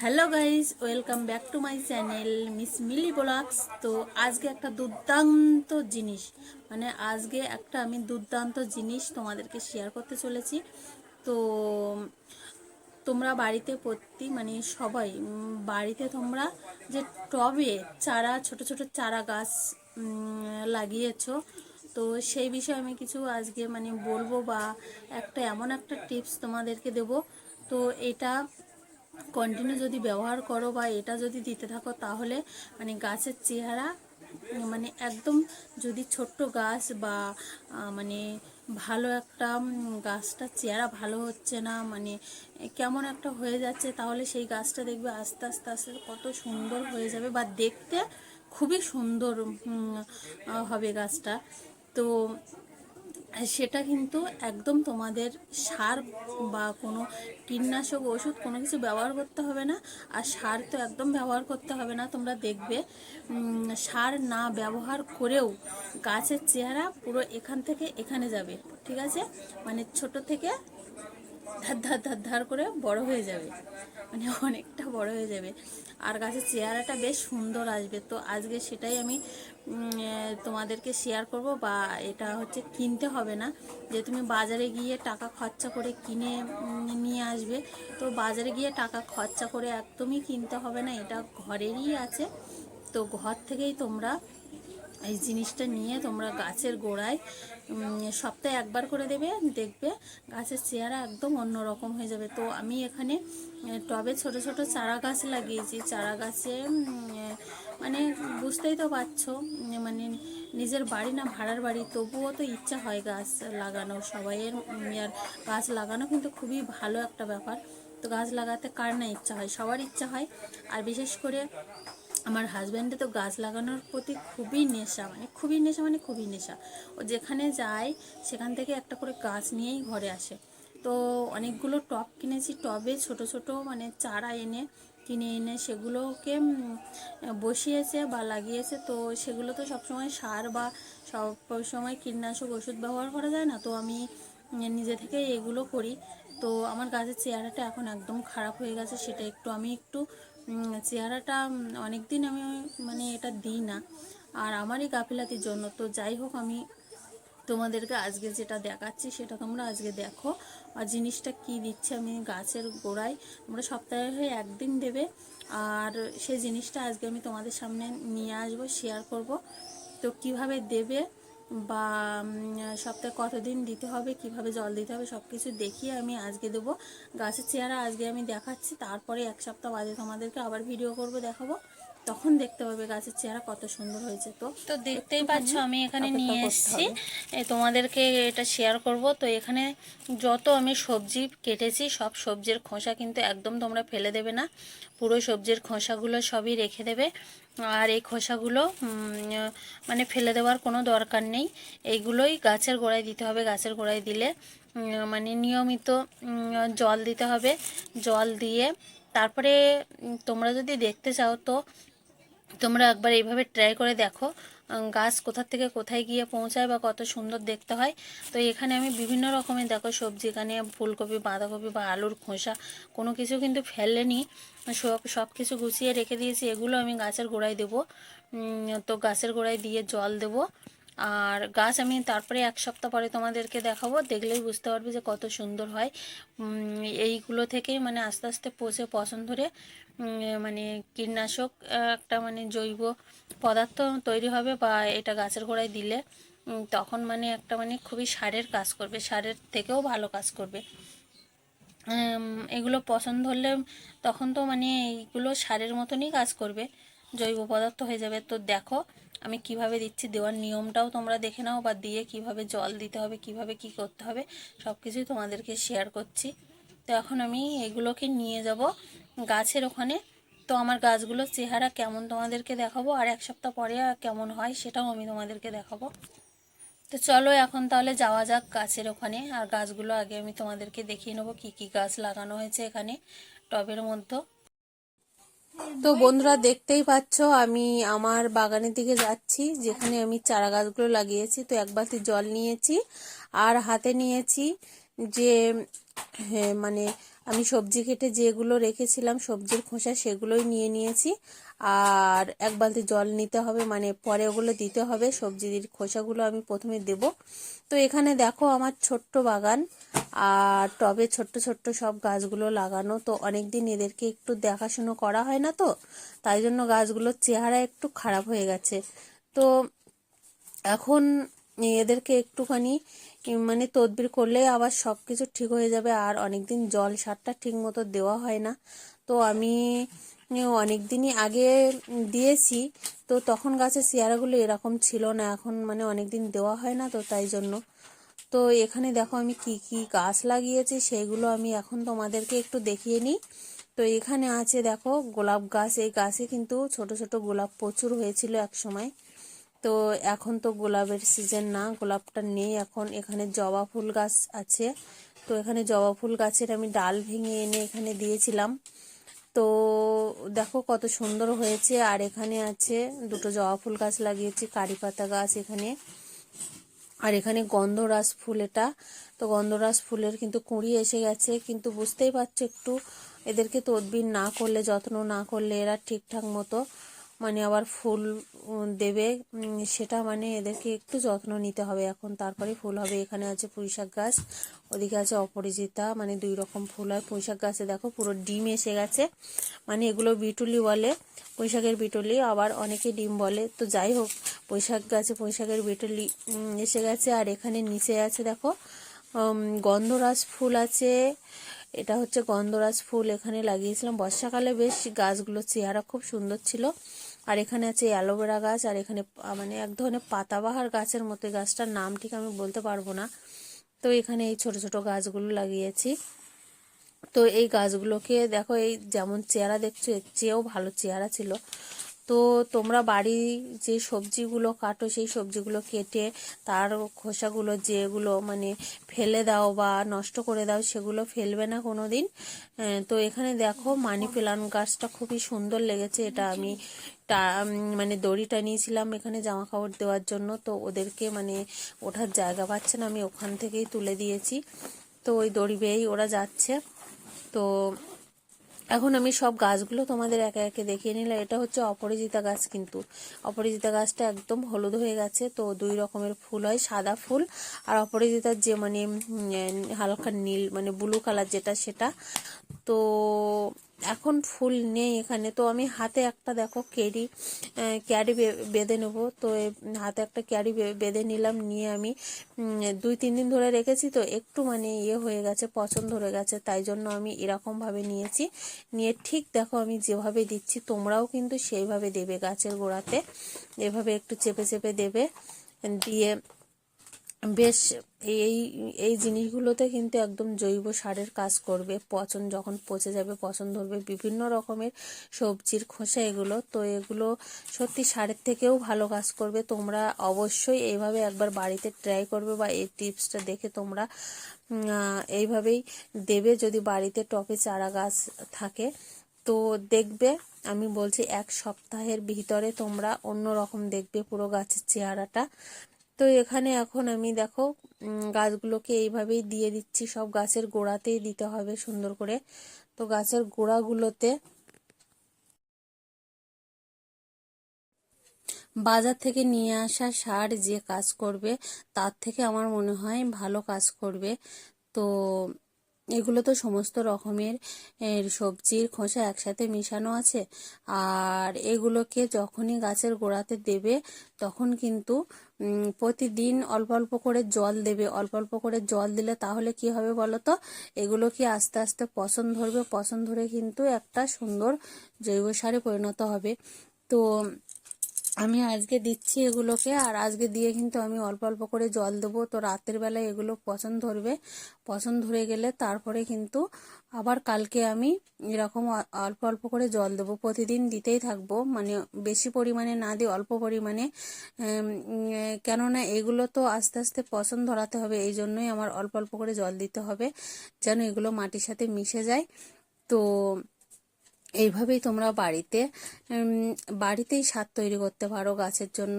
Hello guys welcome back to my channel Miss Mili vlogs তো আজকে একটা দুর্দান্ত জিনিস মানে আজকে একটা আমি দুর্দান্ত জিনিস তোমাদেরকে শেয়ার করতে চলেছি। তো, তোমরা বাড়িতে প্রতি মানে সবাই বাড়িতে তোমরা যে টবে চারা, ছোট ছোট চারা গাছ লাগিয়েছো, তো সেই বিষয়ে আমি কিছু আজকে মানে বলব বা একটা এমন একটা টিপস তোমাদেরকে দেব। তো এটা কন্টিনিউ যদি ব্যবহার করো বা এটা যদি দিতে থাকো তাহলে মানে গাছের চেহারা মানে একদম যদি ছোট্ট গাছ বা মানে ভালো একটা উম, গাছটার চেহারা ভালো হচ্ছে না মানে কেমন একটা হয়ে যাচ্ছে তাহলে সেই গাছটা দেখবে আস্তে আস্তে আস্তে কত সুন্দর হয়ে যাবে বা দেখতে খুবই সুন্দর হবে গাছটা। তো সেটা কিন্তু একদম তোমাদের সার বা কোনো কীটনাশক ওষুধ কোনো কিছু ব্যবহার করতে হবে না। আর সার তো একদম ব্যবহার করতে হবে না, তোমরা দেখবে। সার না ব্যবহার করেও গাছের চেহারা পুরো এখান থেকে এখানে যাবে, ঠিক আছে? মানে ছোট থেকে ধার ধার ধার ধার করে বড় হয়ে যাবে। মানে অনেকটা বড় হয়ে যাবে। আর গাছের চেহারাটা বেশ সুন্দর আসবে। তো আজকে সেটাই আমি তোমাদেরকে শেয়ার করব বা এটা হচ্ছে কিনতে হবে না। যে তুমি বাজারে গিয়ে টাকা খরচা করে কিনে নিয়ে আসবে। তো বাজারে গিয়ে টাকা খরচা করে একদমই কিনতে হবে না। এটা ঘরেরই আছে। তো ঘর থেকেই তোমরা এই জিনিসটা নিয়ে তোমরা গাছের গোড়ায় সপ্তাহে একবার করে দেবে, দেখবে গাছের চেহারা একদম অন্যরকম হয়ে যাবে। তো আমি এখানে টবে ছোট ছোট চারা গাছ লাগিয়েছি। চারা গাছে মানে বুঝতেই তো পারছ মানে নিজের বাড়ি না ভাড়ার বাড়ি, তবুও তো ইচ্ছা হয় গাছ লাগানো। সবাইয়ের আর গাছ লাগানো কিন্তু খুবই ভালো একটা ব্যাপার। তো গাছ লাগাতে কার না ইচ্ছা হয়? সবার ইচ্ছা হয়। আর বিশেষ করে আমার হাজব্যান্ডে তো গাছ লাগানোর প্রতি খুবই নেশা মানে খুবই নেশা মানে খুবই নেশা। ও যেখানে যায়, সেখান থেকে একটা করে গাছ নিয়েই ঘরে আসে। তো অনেকগুলো টব কিনেছি, টবে ছোট ছোট মানে চারা এনে, কিনে এনে সেগুলোকে বসিয়েছে বা লাগিয়েছে। তো সেগুলো তো সবসময় সার বা সব সময় কীটনাশক ওষুধ ব্যবহার করা যায় না। তো আমি নিজে থেকে এগুলো করি। তো আমার গাছের চেহারাটা এখন একদম খারাপ হয়ে গেছে, সেটা একটু আমি একটু চেহারাটা অনেক দিন আমি মানে এটা দিই না। আর আমারই গাফিলাতির জন্য। তো যাই হোক, আমি তোমাদেরকে আজকে যেটা দেখাচ্ছি, সেটা তোমরা আজকে দেখো। আর জিনিসটা কি দিচ্ছে আমি গাছের গোড়ায়, তোমরা সপ্তাহে হয়ে একদিন দেবে। আর সেই জিনিসটা আজকে আমি তোমাদের সামনে নিয়ে আসব শেয়ার করব। তো কীভাবে দেবে? বা সপ্তাহে কতদিন দিতে হবে, কীভাবে জল দিতে হবে সব কিছু দেখিয়ে আমি আজকে দেবো। গাছের চেহারা আজকে আমি দেখাচ্ছি, তারপরে এক সপ্তাহ বাদে তোমাদেরকে আবার ভিডিও করব, দেখাবো। তখন দেখতে পাবে গাছের চেহারা কত সুন্দর হয়েছে তো। তো দেখতেই পাচ্ছ আমি এখানে নিয়ে এসেছি। তোমাদেরকে এটা শেয়ার করব। তো এখানে যত আমি সবজি কেটেছি সব সবজির খোসা কিন্তু একদম তোমরা ফেলে দেবে না। পুরো সবজির খোসাগুলো সবই রেখে দেবে। আর এই খোসাগুলো মানে ফেলে দেওয়ার কোনো দরকার নেই। এইগুলোই গাছের গোড়ায় দিতে হবে। গাছের গোড়ায় দিলে মানে নিয়মিত জল দিতে হবে। জল দিয়ে তারপরে তোমরা যদি দেখতে চাও তো তোমরা একবার এইভাবে ট্রাই করে দেখো গাছ কোথা থেকে কোথায় গিয়ে পৌঁছায় বা কত সুন্দর দেখতে হয়। তো এখানে আমি বিভিন্ন রকমের দেখো সবজি, এখানে ফুলকপি, বাঁধাকপি বা আলুর খোসা, কোনো কিছু কিন্তু ফেলেনি। সব সব কিছু গুছিয়ে রেখে দিয়েছি, এগুলো আমি গাছের গোড়ায় দেবো। তো গাছের গোড়ায় দিয়ে জল দেবো। আর গাছ আমি তারপরে এক সপ্তাহ পরে তোমাদেরকে দেখাবো, দেখলেই বুঝতে পারবে যে কত সুন্দর হয়। এইগুলো থেকেই মানে আস্তে আস্তে পচে পছন্দ ধরে মানে কীটনাশক একটা মানে জৈব পদার্থ তৈরি হবে বা এটা গাছের গোড়ায় দিলে তখন মানে একটা মানে খুবই সারের কাজ করবে, সারের থেকেও ভালো কাজ করবে। এগুলো পছন্দ হলে তখন তো মানে এইগুলো সারের মতনই কাজ করবে, জৈব পদার্থ হয়ে যাবে। তো দেখো আমি কীভাবে দিচ্ছি দেওয়ার নিয়মটাও তোমরা দেখে নাও বা দিয়ে কীভাবে জল দিতে হবে, কীভাবে কি করতে হবে সব কিছুই তোমাদেরকে শেয়ার করছি। তো এখন আমি এগুলোকে নিয়ে যাব গাছের ওখানে। তো আমার গাছগুলোর চেহারা কেমন তোমাদেরকে দেখাবো আর এক সপ্তাহ পরে কেমন হয় সেটাও আমি তোমাদেরকে দেখাবো। তো চলো এখন তাহলে যাওয়া যাক গাছের ওখানে আর গাছগুলো আগে আমি তোমাদেরকে দেখিয়ে নেব কি কি গাছ লাগানো হয়েছে এখানে টবের মধ্যে। তো বন্ধুরা দেখতেই পাচ্ছ আমি আমার বাগানের দিকে যাচ্ছি যেখানে আমি চারা গাছগুলো লাগিয়েছি তো এক বালতি জল নিয়েছি আর হাতে নিয়েছি যে হ্যাঁ, মানে আমি সবজি কেটে যেগুলো রেখেছিলাম, সবজির খোসা সেগুলোই নিয়ে নিয়েছি। আর এক বালতি জল নিতে হবে মানে পরে ওগুলো দিতে হবে। সবজির খোসাগুলো আমি প্রথমে দেব। তো এখানে দেখো আমার ছোট্ট বাগান আর টবে ছোট্ট ছোট্ট সব গাছগুলো লাগানো। তো অনেক দিন এদেরকে একটু দেখাশুনো করা হয় না তো, তাই জন্য গাছগুলোর চেহারা একটু খারাপ হয়ে গেছে। তো এখন এদেরকে একটুখানি মানে তদবির করলে আবার সব কিছু ঠিক হয়ে যাবে। আর অনেকদিন জল সারটা ঠিক মতো দেওয়া হয় না। তো আমি অনেক দিনই আগে দিয়েছি। তো তখন গাছের চেয়ারাগুলো এরকম ছিল না। এখন মানে অনেক দিন দেওয়া হয় না তো তাই জন্য। তো এখানে দেখো আমি কি কি গাছ লাগিয়েছি সেইগুলো আমি এখন তোমাদেরকে একটু দেখিয়ে নিই। তো এখানে আছে দেখো গোলাপ গাছ। এই গাছে কিন্তু ছোট ছোট গোলাপ প্রচুর হয়েছিল এক সময় তো এখন তো গোলাপের সিজন না, গোলাপটা নেই এখন। এখানে জবা ফুল গাছ আছে। তো এখানে জবা ফুল গাছের আমি ডাল ভেঙে এনে এখানে দিয়েছিলাম। তো দেখো কত সুন্দর হয়েছে। আর এখানে আছে দুটো জবা ফুল গাছ লাগিয়েছি, কারি পাতা গাছ এখানে। আর এখানে গন্ধরাজ ফুল এটা। তো গন্ধরাজ ফুলের কিন্তু কুঁড়ি এসে গেছে। কিন্তু বুঝতেই পারছ একটু, এদেরকে তদবির না করলে, যত্ন না করলে এরা ঠিকঠাক মতো মানে আবার ফুল দেবে সেটা মানে এদেরকে একটু যত্ন নিতে হবে এখন। তারপরে ফুল হবে, এখানে আছে পুঁইশাক গাছ, ওদিকে আছে অপরাজিতা মানে দুই রকম ফুল হয়। পুঁইশাক গাছে দেখো পুরো ডিম এসে গেছে। মানে এগুলো বিটুলি বলে পুঁইশাকের বিটুলি, আবার অনেকে ডিম বলে। তো যাই হোক পুঁইশাক গাছে পুঁইশাকের বিটুলি এসে গেছে। আর এখানে নিচে আছে দেখো গন্ধরাজ ফুল আছে এটা হচ্ছে গন্ধরাজ ফুল, এখানে লাগিয়েছিলাম। বর্ষাকালে বেশ গাছগুলো চেহারা খুব সুন্দর ছিল। আর এখানে আছে অ্যালোভেরা গাছ, আর এখানে মানে এক ধরনের পাতাবাহার গাছের মতো। গাছটার নাম ঠিক আমি বলতে পারব না। তো এখানে এই ছোট ছোট গাছগুলো লাগিয়েছি। তো এই গাছগুলোকে দেখো, এই যেমন চেহারা দেখছ, এর চেয়েও ভালো চেহারা ছিল। তো তোমরা বাড়ি যে সবজিগুলো কাটো, সেই সবজিগুলো কেটে তার খোসাগুলো যেগুলো মানে ফেলে দাও বা নষ্ট করে দাও, সেগুলো ফেলবে না কোনো দিন তো এখানে দেখো মানি প্লান্ট গাছটা খুবই সুন্দর লেগেছে। এটা আমি মানে দড়িটা নিয়েছিলাম এখানে জামা কাপড় দেওয়ার জন্য। তো ওদেরকে মানে ওঠার জায়গা পাচ্ছে না, আমি ওখান থেকেই তুলে দিয়েছি। তো ওই দড়ি বেয়েই ওরা যাচ্ছে। তো এখন আমি সব গাছগুলো তোমাদের একে একে দেখিয়ে নিলাম। এটা হচ্ছে অপরিজিতা গাছ কিন্তু। অপরিজিতা গাছটা একদম হলুদ হয়ে গেছে, তো দুই রকমের ফুল হয়, সাদা ফুল। আর অপরিজিতার যে মানে হালকা নীল মানে ব্লু কালার যেটা সেটা। তো এখন ফুল নেই এখানে। তো আমি হাতে একটা দেখো ক্যারি ক্যারি বেঁধে নেব। তো হাতে একটা ক্যারি বেঁধে নিলাম, নিয়ে আমি দুই, তিন দিন ধরে রেখেছি তো একটু মানে ইয়ে হয়ে গেছে, পছন্দ হয়ে গেছে, তাই জন্য আমি এরকমভাবে নিয়েছি। নিয়ে ঠিক দেখো আমি যেভাবে দিচ্ছি, তোমরাও কিন্তু সেইভাবে দেবে গাছের গোড়াতে। এভাবে একটু চেপে চেপে দেবে। দিয়ে বেশ, এই এই জিনিসগুলোতে কিন্তু একদম জৈব সারের কাজ করবে। পচন যখন পচে যাবে, পচন ধরবে, বিভিন্ন রকমের সবজির খোসা এগুলো। তো এগুলো সত্যি সারের থেকেও ভালো কাজ করবে। তোমরা অবশ্যই এইভাবে একবার বাড়িতে ট্রাই করবে বা এই টিপসটা দেখে তোমরা এইভাবেই দেবে যদি বাড়িতে টপে চারা গাছ থাকে। তো দেখবে, আমি বলছি এক সপ্তাহের ভিতরে তোমরা অন্য রকম দেখবে পুরো গাছের চেহারাটা। তো এখানে এখন আমি দেখো গাছগুলোকে এইভাবেই দিয়ে দিচ্ছি। সব গাছের গোড়াতেই দিতে হবে সুন্দর করে। তো গাছের গোড়াগুলোতে বাজার থেকে নিয়ে আসা সার যে কাজ করবে, তার থেকে আমার মনে হয় ভালো কাজ করবে। তো এগুলো তো সমস্ত রকমের সবজির খোসা একসাথে মিশানো আছে। আর এগুলোকে যখনই গাছের গোড়াতে দেবে, তখন কিন্তু প্রতিদিন অল্প অল্প করে জল দেবে। অল্প অল্প করে জল দিলে তাহলে কি হবে বলো তো এগুলো কি আস্তে আস্তে পছন্দ ধরবে? পছন্দ ধরে কিন্তু একটা সুন্দর জৈব সারে পরিণত হবে। তো আমি আজকে দিচ্ছি এগুলোকে, আর আজকে দিয়ে কিন্তু আমি অল্প অল্প করে জল দেবো। তো রাতের বেলায় এগুলো পছন্দ ধরবে। পছন্দ ধরে গেলে তারপরে কিন্তু আবার কালকে আমি এরকম অল্প অল্প করে জল দেবো। প্রতিদিন দিতেই থাকব। মানে বেশি পরিমাণে না দিয়ে অল্প পরিমাণে কেননা এগুলো তো আস্তে আস্তে পছন্দ ধরাতে হবে। এই জন্যই আমার অল্প অল্প করে জল দিতে হবে, যেন এগুলো মাটির সাথে মিশে যায়। তো এইভাবেই তোমরা বাড়িতে বাড়িতেই সার তৈরি করতে পারো গাছের জন্য।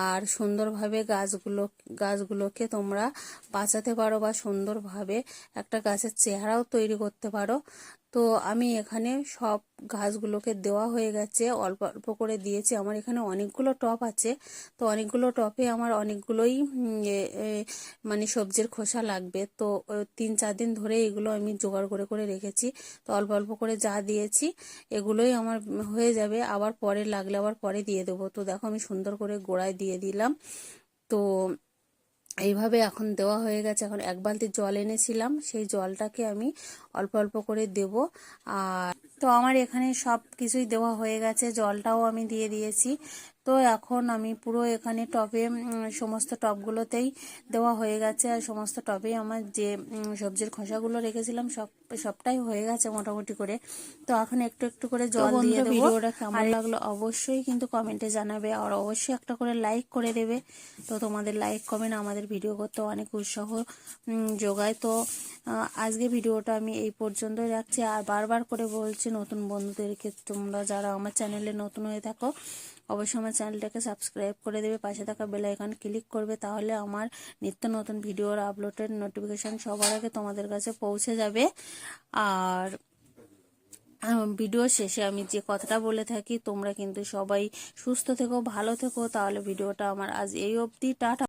আর সুন্দরভাবে গাছগুলো, গাছগুলোকে তোমরা বাঁচাতে পারো বা সুন্দরভাবে একটা গাছের চেহারাও তৈরি করতে পারো। তো আমি এখানে সব গাছগুলোকে দেওয়া হয়ে গেছে, অল্প অল্প করে দিয়েছি। আমার এখানে অনেকগুলো টপ আছে। তো অনেকগুলো টপে আমার অনেকগুলোই মানে সবজির খোসা লাগবে। তো তিন, চার দিন ধরে এগুলো আমি জোগাড় করে করে রেখেছি। তো অল্প অল্প করে যা দিয়েছি, এগুলোই আমার হয়ে যাবে। আবার পরে লাগলে আবার পরে দিয়ে দেবো। তো দেখো আমি সুন্দর করে গোড়ায় দিয়ে দিলাম। তো এইভাবে এখন দেওয়া হয়ে গেছে। এখন এক বালতি জল এনেছিলাম। সেই জলটাকে আমি অল্প অল্প করে দেব। আর তো আমার এখানে সব কিছুই দেওয়া হয়ে গেছে। জলটাও আমি দিয়ে দিয়েছি। তো এখন আমি পুরো এখানে টবে সমস্ত টবগুলোতেই দেওয়া হয়ে গেছে। আর সমস্ত টবেই আমার যে সবজির খোসাগুলো রেখেছিলাম সব সবটাই হয়ে গেছে মোটামুটি করে। তো এখন একটু একটু করে জল দিয়ে দেবো। ভিডিওটা কেমন লাগল অবশ্যই কিন্তু কমেন্টে জানাবে। আর অবশ্যই একটা করে লাইক করে দেবে। তো তোমাদের লাইক কমেন্ট আমাদের ভিডিও করতে অনেক উৎসাহ যোগায়। তো আজকে ভিডিওটা আমি এই পর্যন্তই রাখছি। আর বারবার করে বলছি নতুন বন্ধুদেরকে তোমরা যারা আমার চ্যানেলে নতুন হয়ে থাকো অবশ্যই আমার চ্যানেলটাকে সাবস্ক্রাইব করে দেবে। পাশে থাকা বেল আইকন ক্লিক করবে, তাহলে আমার নিত্য নতুন ভিডিওর আপলোডের নোটিফিকেশান সবার আগে তোমাদের কাছে পৌঁছে যাবে। আর ভিডিও শেষে আমি যে কথাটা বলে থাকি, তোমরা কিন্তু সবাই সুস্থ থেকো, ভালো থেকো, তাহলে ভিডিওটা আমার আজ এই অবধি। টাটা।